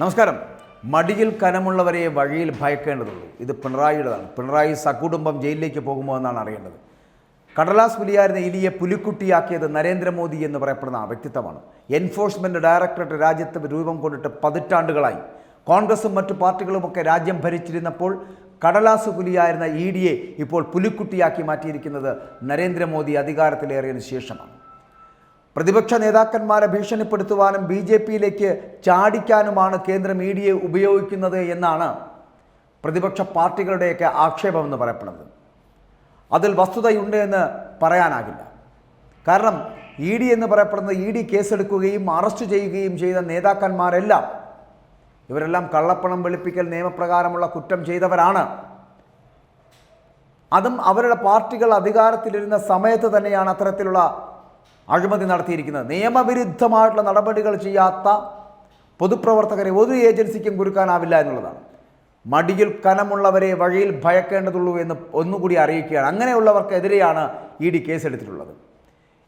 നമസ്കാരം. മടിയിൽ കനമുള്ളവരെ വഴിയിൽ ഭയക്കേണ്ടതുള്ളൂ. ഇത് പിണറായിയുടേതാണ്. പിണറായി സകുടുംബം ജയിലിലേക്ക് പോകുമോ എന്നാണ് അറിയേണ്ടത്. കടലാസ് പുലിയായിരുന്ന ഇലിയെ പുലിക്കുട്ടിയാക്കിയത് നരേന്ദ്രമോദി എന്ന് പറയപ്പെടുന്ന ആ വ്യക്തിത്വമാണ്. എൻഫോഴ്സ്മെന്റ് ഡയറക്ടറേറ്റ് രാജ്യത്ത് രൂപം കൊണ്ടിട്ട് പതിറ്റാണ്ടുകളായി. കോൺഗ്രസും മറ്റു പാർട്ടികളുമൊക്കെ രാജ്യം ഭരിച്ചിരുന്നപ്പോൾ കടലാസ് പുലിയായിരുന്ന ഇ ഡിയെ ഇപ്പോൾ പുലിക്കുട്ടിയാക്കി മാറ്റിയിരിക്കുന്നത് നരേന്ദ്രമോദി അധികാരത്തിലേറിയതിനു ശേഷമാണ്. പ്രതിപക്ഷ നേതാക്കന്മാരെ ഭീഷണിപ്പെടുത്തുവാനും ബി ജെ പിയിലേക്ക് ചാടിക്കാനുമാണ് കേന്ദ്ര ഇ ഡിയെ ഉപയോഗിക്കുന്നത് എന്നാണ് പ്രതിപക്ഷ പാർട്ടികളുടെയൊക്കെ ആക്ഷേപമെന്ന് പറയപ്പെടുന്നത്. അതിൽ വസ്തുതയുണ്ട് എന്ന് പറയാനാകില്ല. കാരണം ഇ ഡി എന്ന് പറയപ്പെടുന്ന ഇ ഡി കേസെടുക്കുകയും അറസ്റ്റ് ചെയ്യുകയും ചെയ്ത നേതാക്കന്മാരെല്ലാം ഇവരെല്ലാം കള്ളപ്പണം വെളുപ്പിക്കൽ നിയമപ്രകാരമുള്ള കുറ്റം ചെയ്തവരാണ്. അതും അവരുടെ പാർട്ടികൾ അധികാരത്തിലിരുന്ന സമയത്ത് തന്നെയാണ് അത്തരത്തിലുള്ള അഴിമതി നടത്തിയിരിക്കുന്നത്. നിയമവിരുദ്ധമായിട്ടുള്ള നടപടികൾ ചെയ്യാത്ത പൊതുപ്രവർത്തകരെ ഒരു ഏജൻസിക്കും കുരുക്കാനാവില്ല എന്നുള്ളതാണ്. മടിയിൽ കനമുള്ളവരെ വഴിയിൽ ഭയക്കേണ്ടതുള്ളൂ എന്ന് ഒന്നുകൂടി അറിയിക്കുകയാണ്. അങ്ങനെയുള്ളവർക്കെതിരെയാണ് ഇ ഡി കേസെടുത്തിട്ടുള്ളത്.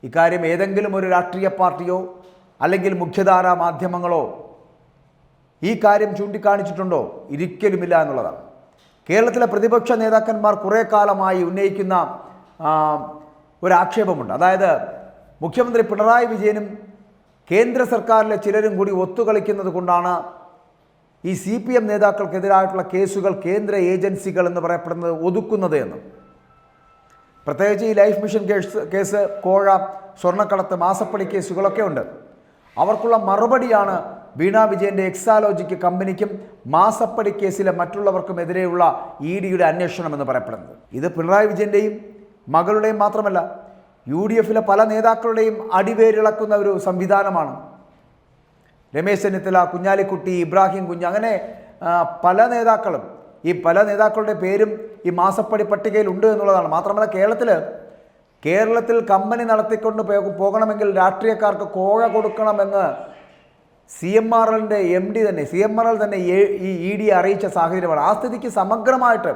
ഇക്കാര്യം ഏതെങ്കിലും ഒരു രാഷ്ട്രീയ പാർട്ടിയോ അല്ലെങ്കിൽ മുഖ്യധാരാ മാധ്യമങ്ങളോ ഈ കാര്യം ചൂണ്ടിക്കാണിച്ചിട്ടുണ്ടോ? ഇരിക്കലുമില്ല എന്നുള്ളതാണ്. കേരളത്തിലെ പ്രതിപക്ഷ നേതാക്കന്മാർ കുറേ കാലമായി ഉന്നയിക്കുന്ന ഒരു ആക്ഷേപമുണ്ട്. അതായത് മുഖ്യമന്ത്രി പിണറായി വിജയനും കേന്ദ്ര സർക്കാരിലെ ചിലരും കൂടി ഒത്തുകളിക്കുന്നത് കൊണ്ടാണ് ഈ സി പി എം നേതാക്കൾക്കെതിരായിട്ടുള്ള കേസുകൾ കേന്ദ്ര ഏജൻസികൾ എന്ന് പറയപ്പെടുന്നത് ഒതുക്കുന്നത് എന്ന്. പ്രത്യേകിച്ച് ഈ ലൈഫ് മിഷൻ കേസ് കേസ് കോഴ സ്വർണക്കടത്ത് മാസപ്പടി കേസുകളൊക്കെ ഉണ്ട്. അവർക്കുള്ള മറുപടിയാണ് വീണ വിജയന്റെ എക്സാലോജിക്ക് കമ്പനിക്കും മാസപ്പടി കേസിലെ മറ്റുള്ളവർക്കുമെതിരെയുള്ള ഇ ഡിയുടെ അന്വേഷണം എന്ന് പറയപ്പെടുന്നത്. ഇത് പിണറായി വിജയന്റെയും മകളുടെയും മാത്രമല്ല യു ഡി എഫിലെ പല നേതാക്കളുടെയും അടിവേരിളക്കുന്ന ഒരു സംവിധാനമാണ്. രമേശ് ചെന്നിത്തല കുഞ്ഞാലിക്കുട്ടി ഇബ്രാഹിം കുഞ്ഞ് അങ്ങനെ പല നേതാക്കളും ഈ പല നേതാക്കളുടെ പേരും ഈ മാസപ്പടി പട്ടികയിൽ ഉണ്ട് എന്നുള്ളതാണ്. മാത്രമല്ല കേരളത്തിൽ കേരളത്തിൽ കമ്പനി നടത്തിക്കൊണ്ട് പോകണമെങ്കിൽ രാഷ്ട്രീയക്കാർക്ക് കോഴ കൊടുക്കണമെന്ന് സി എം ആർ എല്ലിന്റെ എം ഡി തന്നെ സി എം ആർ എൽ തന്നെ ഈ ഇ ഡി അറിയിച്ച സാഹചര്യമാണ്. ആ സ്ഥിതിക്ക് സമഗ്രമായിട്ട്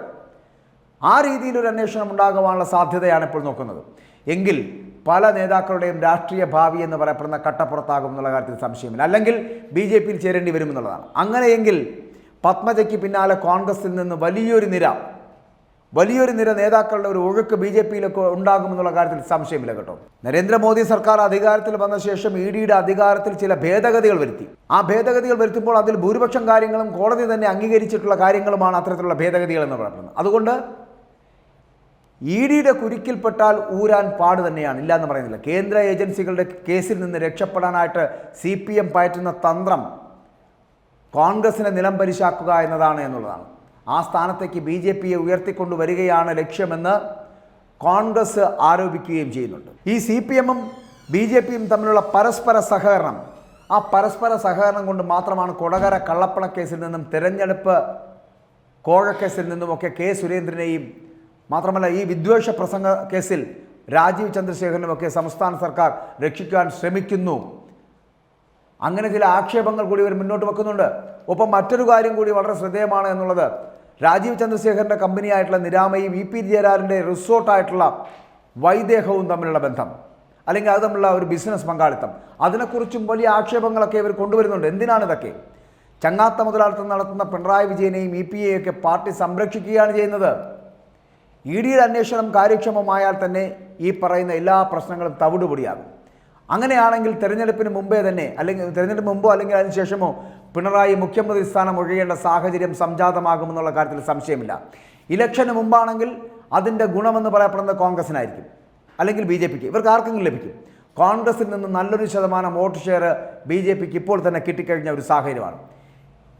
ആ രീതിയിലൊരു അന്വേഷണം ഉണ്ടാകുവാനുള്ള സാധ്യതയാണ് ഇപ്പോൾ നോക്കുന്നത്. എങ്കിൽ പല നേതാക്കളുടെയും രാഷ്ട്രീയ ഭാവി എന്ന് പറയപ്പെടുന്ന കട്ടപ്പുറത്താകും എന്നുള്ള കാര്യത്തിൽ സംശയമില്ല. അല്ലെങ്കിൽ ബി ജെ പിയിൽ ചേരേണ്ടി വരുമെന്നുള്ളതാണ് അങ്ങനെയെങ്കിൽ പത്മജയ്ക്ക് പിന്നാലെ കോൺഗ്രസിൽ നിന്ന് വലിയൊരു നിര വലിയൊരു നിര നേതാക്കളുടെ ഒരു ഒഴുക്ക് ബി ജെ പിയിലൊക്കെ ഉണ്ടാകുമെന്നുള്ള കാര്യത്തിൽ സംശയമില്ല കേട്ടോ. നരേന്ദ്രമോദി സർക്കാർ അധികാരത്തിൽ വന്ന ശേഷം ഇ ഡിയുടെ അധികാരത്തിൽ ചില ഭേദഗതികൾ വരുത്തി. ആ ഭേദഗതികൾ വരുത്തുമ്പോൾ അതിൽ ഭൂരിപക്ഷം കാര്യങ്ങളും കോടതി തന്നെ അംഗീകരിച്ചിട്ടുള്ള കാര്യങ്ങളുമാണ് അത്തരത്തിലുള്ള ഭേദഗതികൾ എന്ന് പറയുന്നത്. അതുകൊണ്ട് ഇ ഡിയുടെ കുരുക്കിൽപ്പെട്ടാൽ ഊരാൻ പാട് തന്നെയാണ്. ഇല്ല എന്ന് പറയുന്നില്ല. കേന്ദ്ര ഏജൻസികളുടെ കേസിൽ നിന്ന് രക്ഷപ്പെടാനായിട്ട് സി പി എം പയറ്റുന്ന തന്ത്രം കോൺഗ്രസിനെ നിലം പരിശാക്കുക എന്നതാണ് എന്നുള്ളതാണ്. ആ സ്ഥാനത്തേക്ക് ബി ജെ പിയെ ഉയർത്തിക്കൊണ്ടു വരികയാണ് ലക്ഷ്യമെന്ന് കോൺഗ്രസ് ആരോപിക്കുകയും ചെയ്യുന്നുണ്ട്. ഈ സി പി എമ്മും ബി ജെ പിയും തമ്മിലുള്ള പരസ്പര സഹകരണം ആ പരസ്പര സഹകരണം കൊണ്ട് മാത്രമാണ് കൊടകര കള്ളപ്പണക്കേസിൽ നിന്നും തിരഞ്ഞെടുപ്പ് കോഴക്കേസിൽ നിന്നുമൊക്കെ കെ സുരേന്ദ്രനെയും മാത്രമല്ല ഈ വിദ്വേഷ പ്രസംഗ കേസിൽ രാജീവ് ചന്ദ്രശേഖരനുമൊക്കെ സംസ്ഥാന സർക്കാർ രക്ഷിക്കാൻ ശ്രമിക്കുന്നു. അങ്ങനെ ചില ആക്ഷേപങ്ങൾ കൂടി ഇവർ മുന്നോട്ട് വെക്കുന്നുണ്ട്. ഒപ്പം മറ്റൊരു കാര്യം കൂടി വളരെ ശ്രദ്ധേയമാണ് എന്നുള്ളത്. രാജീവ് ചന്ദ്രശേഖരന്റെ കമ്പനിയായിട്ടുള്ള നിരാമയും ഇ പി ജയരാജന്റെ റിസോർട്ടായിട്ടുള്ള വൈദേഹവും തമ്മിലുള്ള ബന്ധം. അല്ലെങ്കിൽ അത് തമ്മിലുള്ള ഒരു ബിസിനസ് പങ്കാളിത്തം. അതിനെക്കുറിച്ചും വലിയ ആക്ഷേപങ്ങളൊക്കെ ഇവർ കൊണ്ടുവരുന്നുണ്ട്. എന്തിനാണ് ഇതൊക്കെ? ചങ്ങാത്ത മുതലാളിത്തം നടത്തുന്ന പിണറായി വിജയനെയും ഇ പി എയൊക്കെ പാർട്ടി സംരക്ഷിക്കുകയാണ് ചെയ്യുന്നത്. ഇ ഡിയുടെ അന്വേഷണം കാര്യക്ഷമമായാൽ തന്നെ ഈ പറയുന്ന എല്ലാ പ്രശ്നങ്ങളും തവിടുപൊടിയാകും. അങ്ങനെയാണെങ്കിൽ തെരഞ്ഞെടുപ്പിന് മുമ്പേ തന്നെ അല്ലെങ്കിൽ തെരഞ്ഞെടുപ്പ് മുമ്പോ അല്ലെങ്കിൽ അതിനുശേഷമോ പിണറായി മുഖ്യമന്ത്രി സ്ഥാനം ഒഴിയേണ്ട സാഹചര്യം സംജാതമാകുമെന്നുള്ള കാര്യത്തിൽ സംശയമില്ല. ഇലക്ഷന് മുമ്പാണെങ്കിൽ അതിന്റെ ഗുണമെന്ന് പറയപ്പെടുന്നത് കോൺഗ്രസിനായിരിക്കും അല്ലെങ്കിൽ ബി ജെ പിക്ക്. ഇവർക്ക് ആർക്കെങ്കിലും ലഭിക്കും. കോൺഗ്രസിൽ നിന്ന് നല്ലൊരു ശതമാനം വോട്ട് ഷെയർ ബി ജെ പിക്ക് ഇപ്പോൾ തന്നെ കിട്ടിക്കഴിഞ്ഞ ഒരു സാഹചര്യമാണ്.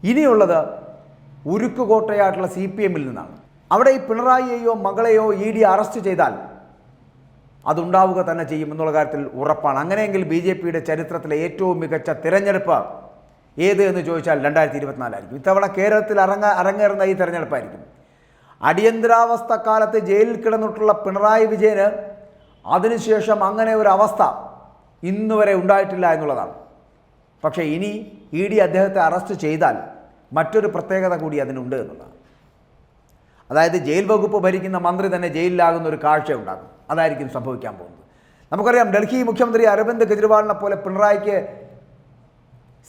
ഇനിയുള്ളത് ഉരുക്കുകോട്ടയായിട്ടുള്ള സി പി എമ്മിൽ നിന്നാണ്. അവിടെ ഈ പിണറായിയെയോ മകളെയോ ഇ ഡി അറസ്റ്റ് ചെയ്താൽ അതുണ്ടാവുക തന്നെ ചെയ്യും എന്നുള്ള കാര്യത്തിൽ ഉറപ്പാണ്. അങ്ങനെയെങ്കിൽ ബി ജെ പിയുടെ ചരിത്രത്തിലെ ഏറ്റവും മികച്ച തിരഞ്ഞെടുപ്പ് ഏത് എന്ന് ചോദിച്ചാൽ രണ്ടായിരത്തി ഇരുപത്തിനാലായിരിക്കും ഇത്തവണ കേരളത്തിൽ അരങ്ങ അരങ്ങേറുന്ന ഈ തിരഞ്ഞെടുപ്പായിരിക്കും. അടിയന്തരാവസ്ഥ കാലത്ത് ജയിലിൽ കിടന്നിട്ടുള്ള പിണറായി വിജയന് അതിനുശേഷം അങ്ങനെ ഒരു അവസ്ഥ ഇന്നുവരെ ഉണ്ടായിട്ടില്ല എന്നുള്ളതാണ്. പക്ഷേ ഇനി ഇ ഡി അദ്ദേഹത്തെ അറസ്റ്റ് ചെയ്താൽ മറ്റൊരു പ്രത്യേകത കൂടി അതിനുണ്ട് എന്നുള്ളതാണ്. അതായത് ജയിൽ വകുപ്പ് ഭരിക്കുന്ന മന്ത്രി തന്നെ ജയിലിലാകുന്ന ഒരു കാഴ്ച ഉണ്ടാകും അതായിരിക്കും സംഭവിക്കാൻ പോകുന്നത്. നമുക്കറിയാം ഡൽഹി മുഖ്യമന്ത്രി അരവിന്ദ് കെജ്രിവാളിനെ പോലെ പിണറായിക്ക്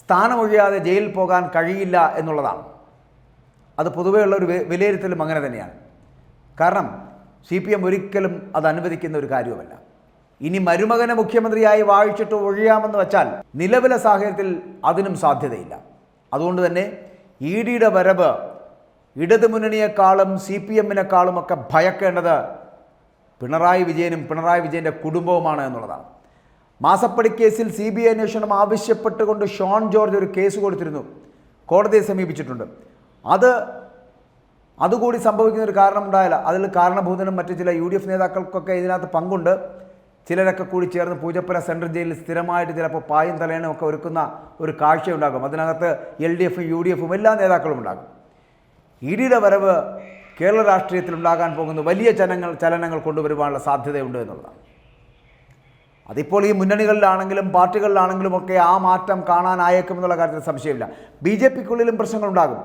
സ്ഥാനമൊഴിയാതെ ജയിലിൽ പോകാൻ കഴിയില്ല എന്നുള്ളതാണ്. അത് പൊതുവെയുള്ള ഒരു വിലയിരുത്തലും അങ്ങനെ തന്നെയാണ്. കാരണം സി പി എം ഒരിക്കലും അത് അനുവദിക്കുന്ന ഒരു കാര്യവുമല്ല. ഇനി മരുമകനെ മുഖ്യമന്ത്രിയായി വാഴിച്ചിട്ട് ഒഴിയാമെന്ന് വെച്ചാൽ നിലവിലെ സാഹചര്യത്തിൽ അതിനും സാധ്യതയില്ല. അതുകൊണ്ട് തന്നെ ഇ ഡിയുടെ വരവ് ഇടതുമുന്നണിയെക്കാളും സി പി എമ്മിനെക്കാളും ഒക്കെ ഭയക്കേണ്ടത് പിണറായി വിജയനും പിണറായി വിജയന്റെ കുടുംബവുമാണ് എന്നുള്ളതാണ്. മാസപ്പടി കേസിൽ സി ബി ഐ അന്വേഷണം ആവശ്യപ്പെട്ടുകൊണ്ട് ഷോൺ ജോർജ് ഒരു കേസ് കൊടുത്തിരുന്നു. കോടതിയെ സമീപിച്ചിട്ടുണ്ട്. അത് അതുകൂടി സംഭവിക്കുന്ന ഒരു കാരണം ഉണ്ടായില്ല അതിൽ കാരണഭൂതനും മറ്റു ചില യു ഡി എഫ് നേതാക്കൾക്കൊക്കെ ഇതിനകത്ത് പങ്കുണ്ട്. ചിലരൊക്കെ കൂടി ചേർന്ന് പൂജപ്പുര സെൻട്രൽ ജയിലിൽ സ്ഥിരമായിട്ട് ചിലപ്പോൾ പായും തലേനും ഒക്കെ ഒരുക്കുന്ന ഒരു കാഴ്ചയുണ്ടാകും. അതിനകത്ത് എൽ ഡി എഫും യു ഡി എഫും എല്ലാ നേതാക്കളും ഉണ്ടാകും. ഇ ഡിയുടെ വരവ് കേരള രാഷ്ട്രീയത്തിൽ ഉണ്ടാകാൻ പോകുന്ന വലിയ ജനങ്ങൾ ചലനങ്ങൾ കൊണ്ടുവരുവാനുള്ള സാധ്യതയുണ്ട് എന്നുള്ളതാണ്. അതിപ്പോൾ ഈ മുന്നണികളിലാണെങ്കിലും പാർട്ടികളിലാണെങ്കിലും ഒക്കെ ആ മാറ്റം കാണാനായേക്കും എന്നുള്ള കാര്യത്തിൽ സംശയമില്ല. ബി ജെ പിക്കുള്ളിലും പ്രശ്നങ്ങളുണ്ടാകും.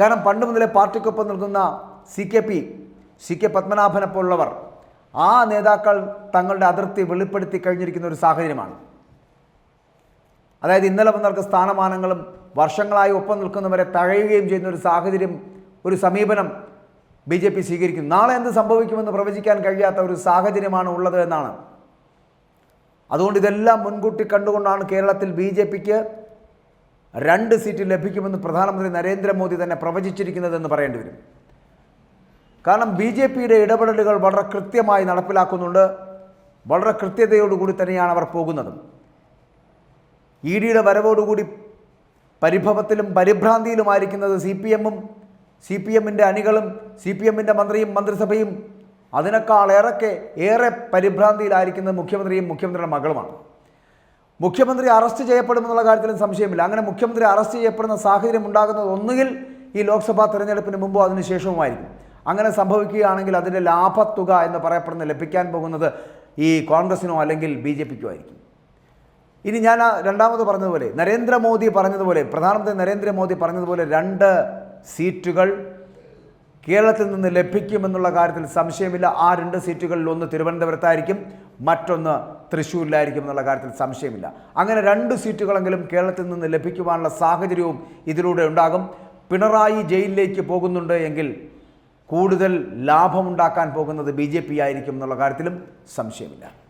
കാരണം പണ്ട് മുതലേ പാർട്ടിക്കൊപ്പം നിൽക്കുന്ന C K P C K പത്മനാഭനെ പോലുള്ളവർ ആ നേതാക്കൾ തങ്ങളുടെ അതിർത്തി വെളിപ്പെടുത്തി കഴിഞ്ഞിരിക്കുന്ന ഒരു സാഹചര്യമാണ്. അതായത് ഇന്നലെ വന്നവർക്ക് സ്ഥാനമാനങ്ങളും വർഷങ്ങളായി ഒപ്പം നിൽക്കുന്നവരെ തഴയുകയും ചെയ്യുന്ന ഒരു സാഹചര്യം ഒരു സമീപനം ബി ജെ പി സ്വീകരിക്കും നാളെ എന്ത് സംഭവിക്കുമെന്ന് പ്രവചിക്കാൻ കഴിയാത്ത ഒരു സാഹചര്യമാണ് ഉള്ളത് എന്നാണ്. അതുകൊണ്ട് ഇതെല്ലാം മുൻകൂട്ടി കണ്ടുകൊണ്ടാണ് കേരളത്തിൽ ബി ജെ പിക്ക് രണ്ട് സീറ്റ് ലഭിക്കുമെന്ന് പ്രധാനമന്ത്രി നരേന്ദ്രമോദി തന്നെ പ്രവചിച്ചിരിക്കുന്നതെന്ന് പറയേണ്ടി വരും. കാരണം ബി ജെ പിയുടെ ഇടപെടലുകൾ വളരെ കൃത്യമായി നടപ്പിലാക്കുന്നുണ്ട്. വളരെ കൃത്യതയോടുകൂടി തന്നെയാണ് അവർ പോകുന്നതും. ഇ ഡിയുടെ വരവോടുകൂടി പരിഭവത്തിലും പരിഭ്രാന്തിയിലുമായിരിക്കുന്നത് സി പി എമ്മും സി പി എമ്മിന്റെ അണികളും സി പി എമ്മിന്റെ മന്ത്രിയും മന്ത്രിസഭയും അതിനേക്കാൾ ഏറെക്കെ ഏറെ പരിഭ്രാന്തിയിലായിരിക്കുന്നത് മുഖ്യമന്ത്രിയും മുഖ്യമന്ത്രിയുടെ മകളുമാണ്. മുഖ്യമന്ത്രി അറസ്റ്റ് ചെയ്യപ്പെടുമെന്നുള്ള കാര്യത്തിലും സംശയമില്ല. അങ്ങനെ മുഖ്യമന്ത്രി അറസ്റ്റ് ചെയ്യപ്പെടുന്ന സാഹചര്യം ഉണ്ടാകുന്നത് ഒന്നുകിൽ ഈ ലോക്സഭാ തെരഞ്ഞെടുപ്പിന് മുമ്പോ അതിന് ശേഷവുമായിരിക്കും. അങ്ങനെ സംഭവിക്കുകയാണെങ്കിൽ അതിന്റെ ലാഭത്തുക എന്ന് പറയപ്പെടുന്ന ലഭിക്കാൻ പോകുന്നത് ഈ കോൺഗ്രസിനോ അല്ലെങ്കിൽ ബി ജെ പിക്കോ ആയിരിക്കും. ഇനി ഞാൻ രണ്ടാമത് പറഞ്ഞതുപോലെ നരേന്ദ്രമോദി പറഞ്ഞതുപോലെ പ്രധാനമന്ത്രി നരേന്ദ്രമോദി പറഞ്ഞതുപോലെ രണ്ട് സീറ്റുകൾ കേരളത്തിൽ നിന്ന് ലഭിക്കുമെന്നുള്ള കാര്യത്തിൽ സംശയമില്ല. ആ രണ്ട് സീറ്റുകളിൽ ഒന്ന് തിരുവനന്തപുരത്തായിരിക്കും മറ്റൊന്ന് തൃശ്ശൂരിലായിരിക്കും എന്നുള്ള കാര്യത്തിൽ സംശയമില്ല. അങ്ങനെ രണ്ട് സീറ്റുകളെങ്കിലും കേരളത്തിൽ നിന്ന് ലഭിക്കുവാനുള്ള സാഹചര്യവും ഇതിലൂടെ ഉണ്ടാകും. പിണറായി ജയിലിലേക്ക് പോകുന്നുണ്ട് എങ്കിൽ കൂടുതൽ ലാഭമുണ്ടാക്കാൻ പോകുന്നത് ബി ജെ പി ആയിരിക്കും എന്നുള്ള കാര്യത്തിലും സംശയമില്ല.